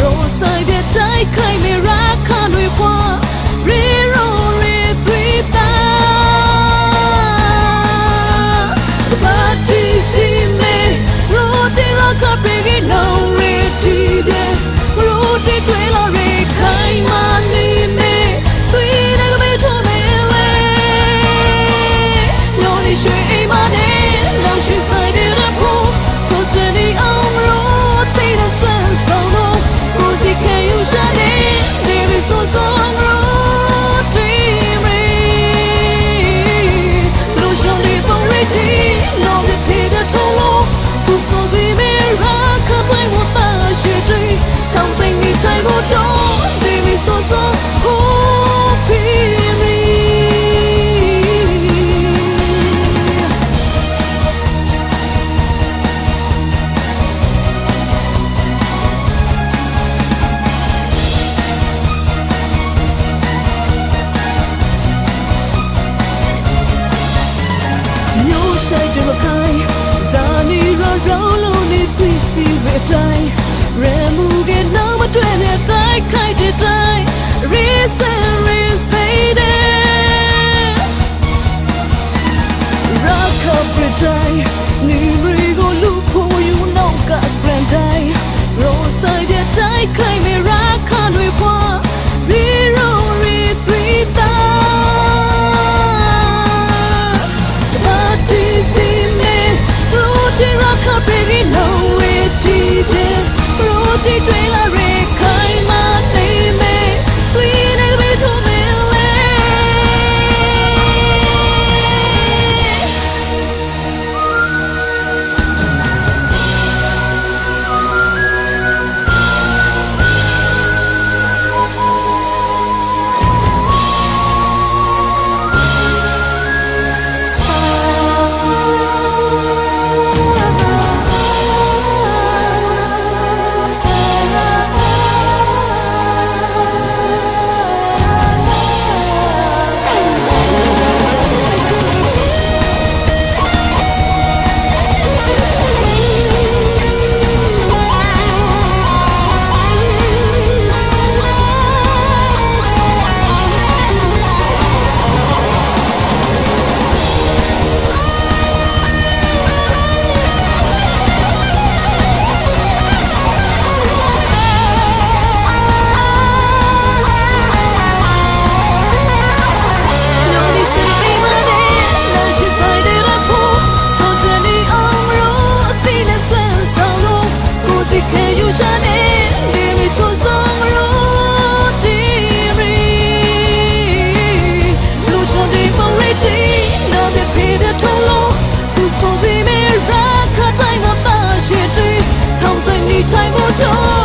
รู้สึกเดียดใจเคยไม่รัก G. ဆိုင်တယ်မခိုင်းဇာနီရာရောင်းလို့နေသိစီဝဲတိုင်းရဲမှု 谁追了？你猜不透